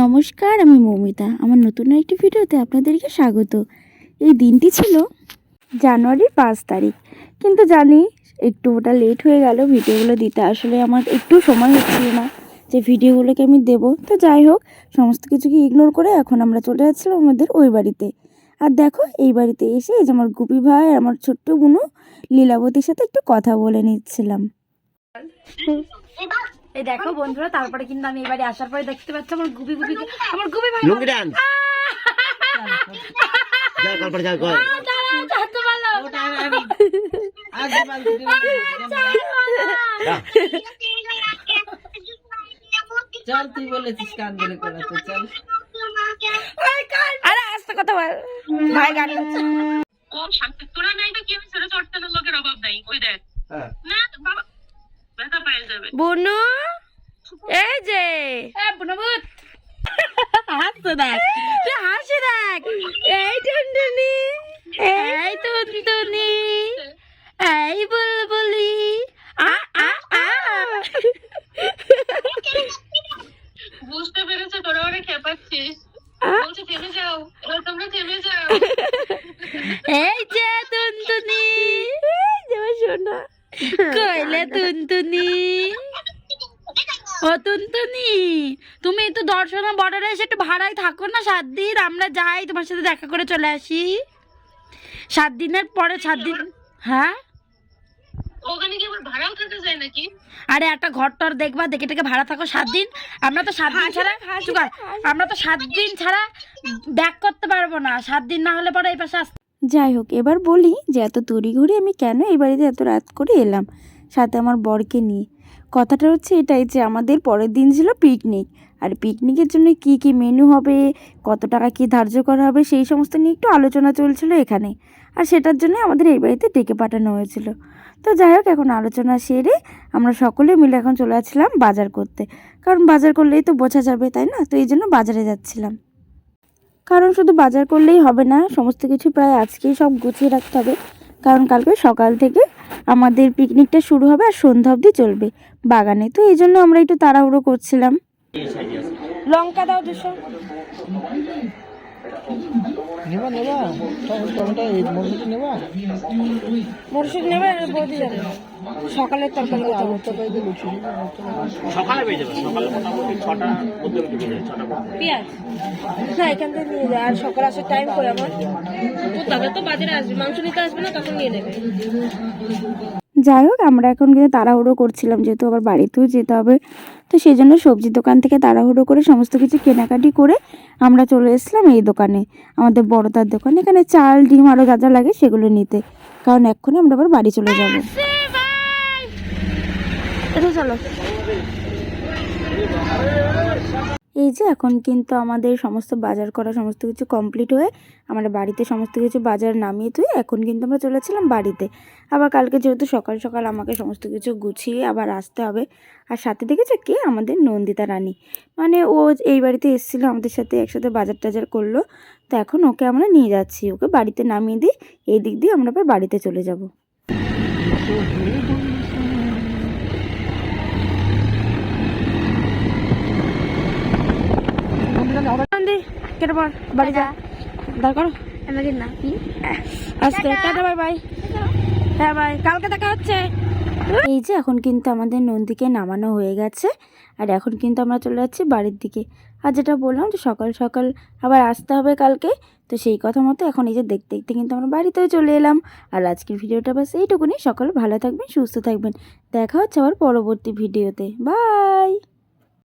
নমস্কার, আমি মৌমিতা। আমার নতুন একটি ভিডিওতে আপনাদেরকে স্বাগত। এই দিনটি ছিল জানুয়ারির পাঁচ তারিখ। কিন্তু জানি একটু ওটা লেট হয়ে গেল, ভিডিওগুলো দিতে আসলে আমার একটু সময় হচ্ছিল না যে ভিডিওগুলোকে আমি দেব। তো যাই হোক, সমস্ত কিছুকে ইগনোর করে এখন আমরা চলে যাচ্ছিলাম আমাদের ওই বাড়িতে। আর দেখো, এই বাড়িতে এসে এই যে আমার গুপি ভাই আর আমার ছোট্ট বুনু, লীলাবতীর সাথে একটু কথা বলে নিচ্ছিলাম। এই দেখো বন্ধুরা তারপরে কিন্তু আমি এবারে আসার পরে দেখতে পাচ্ছি আমার গুবি গুবি আমার গুবি ভাই লুঙ্গি ডান্স। যা কল্পনা যা কর জানতে চল তুই বলেছিস কান ধরে করাতে চল। আরে আস্তে কথা বল। ভাই গান গাচ্ছে। শান্তি তোরা নাই তো কি হয়েছে রে চটকানোর লোকের অভাব নাই। ওই দেখ। না বাবা ব্যথা পায়ে যাবে। বুনু এই যে। হাসতে দেখ। তুই হাসি দেখ। এই টুনটুনি এই টুনটুনি এই বুলবুলি আ আ আ। বুঝতে পেরেছে তোরা ওরা খেপাচ্ছিস। বলছে থেমে যাও এবার তোমরা থেমে যাও। ও টুনটুনি তুমি তো দর্শনা বর্ডারে এসে একটু ভাড়ায় থাকো না সাত দিন আমরা যাই তোমার সাথে দেখা করে চলে আসি। সাত দিনের পরে সাত দিন হ্যাঁ? ওখানে কি আবার ভাড়াও থাকা যায় নাকি? আরে একটা ঘর টর দেখবা দেখে টেকে ভাড়া থাকো সাত দিন আমরা তো সাত দিন ছাড়া আমরা তো সাত দিন ছাড়া ব্যাক করতে পারব না সাত দিন না হলে পরে এই পাশে আসতে যাই হোক এবার বলি যে এত তড়িঘড়ি আমি কেন এই বাড়িতে এত রাত করে এলাম? সাথে আমার বরকে নিয়ে। কথাটা হচ্ছে এটাই যে আমাদের পরের দিন ছিল পিকনিক আর পিকনিকের জন্য কি কি মেনু হবে, কত টাকা কি ধার্য করা হবে, সেই সমস্ত নিয়ে একটু আলোচনা চলছিল এখানে। আর সেটার জন্য আমাদের এই বাড়িতে ডেকে পাঠানো হয়েছিল। তো যাই হোক, এখন আলোচনা সেরে আমরা সকলে মিলে এখন চলে আসছিলাম বাজার করতে। কারণ বাজার করলেই তো বোঝা যাবে, তাই না? তো এই জন্য বাজারে যাচ্ছিলাম। কারণ শুধু বাজার করলেই হবে না, সমস্ত কিছু প্রায় আজকেই সব গুছিয়ে রাখতে হবে। কারণ কালকে সকাল থেকে আমাদের পিকনিকটা শুরু হবে আর সন্ধ্যা অব্দি চলবে বাগানে। তো এই জন্য আমরা একটু তাড়াহুড়ো করছিলাম। লঙ্কা দাও দুশো। নেবা নেবা। টমেটো এই মরশুটি নেবা। মরশুম নেবে বৌদি যাবে। সকালের তরকারি আলুর তরকারিতে লুচি সকালে পেয়ে যাবে। সকালে মোটামুটি ছটা মধ্যে পেয়ে যাবে ছটা পেঁয়াজ? না এখান থেকে নিয়ে যায় আর সকাল আসার টাইম করে আমার। তবে তো বাজারে আসবে। মাংস নিতে আসবে না তখন নিয়ে নেবে। যাই হোক আমরা এখন কিন্তু তাড়াহুড়ো করছিলাম যেহেতু আবার বাড়িতেও যেতে হবে। তো সেই জন্য সবজি দোকান থেকে তাড়াহুড়ো করে সমস্ত কিছু কেনাকাটি করে আমরা চলে এসেছিলাম এই দোকানে আমাদের বড়দার দোকানে। এখানে চাল ডিম আরও যা যা লাগে সেগুলো নিতে। কারণ এক্ষুনি আমরা আবার বাড়ি চলে যাব। এটা চলো। এই যে এখন কিন্তু আমাদের সমস্ত বাজার করা সমস্ত কিছু কমপ্লিট হয়ে আমরা বাড়িতে সমস্ত কিছু বাজার নামিয়ে তুই এখন কিন্তু আমরা চলেছিলাম বাড়িতে। আবার কালকে যেহেতু সকাল সকাল আমাকে সমস্ত কিছু গুছিয়ে আবার আসতে হবে, আর সাথে দেখেছে কে? আমাদের নন্দিতা রানী। মানে ও এই বাড়িতে এসেছিল আমাদের সাথে একসাথে বাজার টাজার করল, তো এখন ওকে আমরা নিয়ে যাচ্ছি। ওকে বাড়িতে নামিয়ে দিই, এই দিক দিয়ে আমরা আবার বাড়িতে চলে যাব। কেটে পর বাড়ি যা। দাঁড় করো। আমাকে না টাটা। Bye bye. হ্যাঁ বাই। কালকে দেখা হচ্ছে। এই যে এখন কিন্তু আমাদের নন্দীকে নামানো হয়ে গেছে আর এখন কিন্তু আমরা চলে যাচ্ছি বাড়ির দিকে। আর যেটা বললাম যে সকাল সকাল আবার আসতে হবে কালকে তো সেই কথা মতো এখন এই যে দেখতে দেখতে কিন্তু আমরা বাড়িতেও চলে এলাম। আর আজকের ভিডিওটা বাস এইটুকুনি। সকাল ভালো থাকবেন সুস্থ থাকবেন। দেখা হচ্ছে আবার পরবর্তী ভিডিওতে। বাই!